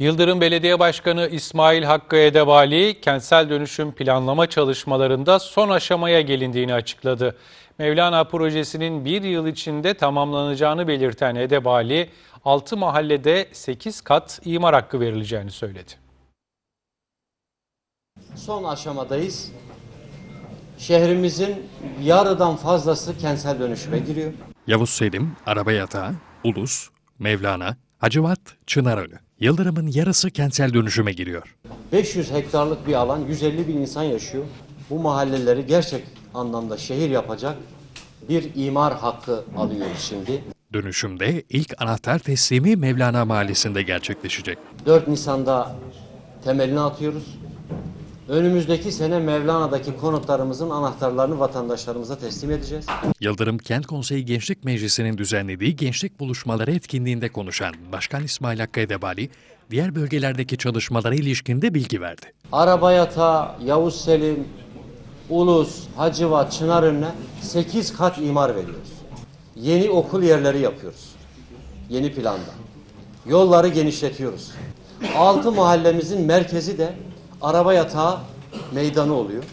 Yıldırım Belediye Başkanı İsmail Hakkı Edebali, kentsel dönüşüm planlama çalışmalarında son aşamaya gelindiğini açıkladı. Mevlana projesinin bir yıl içinde tamamlanacağını belirten Edebali, 6 mahallede 8 kat imar hakkı verileceğini söyledi. Son aşamadayız. Şehrimizin yarıdan fazlası kentsel dönüşüme giriyor. Yavuz Selim, Araba Yatağı, Ulus, Mevlana, Hacivat, Çınarölü. Yıldırım'ın yarısı kentsel dönüşüme giriyor. 500 hektarlık bir alan, 150 bin insan yaşıyor. Bu mahalleleri gerçek anlamda şehir yapacak bir imar hakkı alıyoruz şimdi. Dönüşümde ilk anahtar teslimi Mevlana Mahallesi'nde gerçekleşecek. 4 Nisan'da temelini atıyoruz. Önümüzdeki sene Mevlana'daki konutlarımızın anahtarlarını vatandaşlarımıza teslim edeceğiz. Yıldırım Kent Konseyi Gençlik Meclisi'nin düzenlediği gençlik buluşmaları etkinliğinde konuşan Başkan İsmail Hakkı Edebali, diğer bölgelerdeki çalışmalara ilişkinde bilgi verdi. Araba Yatağı, Yavuz Selim, Ulus, Hacivat, Çınarönü'ne 8 kat imar veriyoruz. Yeni okul yerleri yapıyoruz. Yeni planda. Yolları genişletiyoruz. Altı mahallemizin merkezi de Araba Yatağı meydanı oluyor.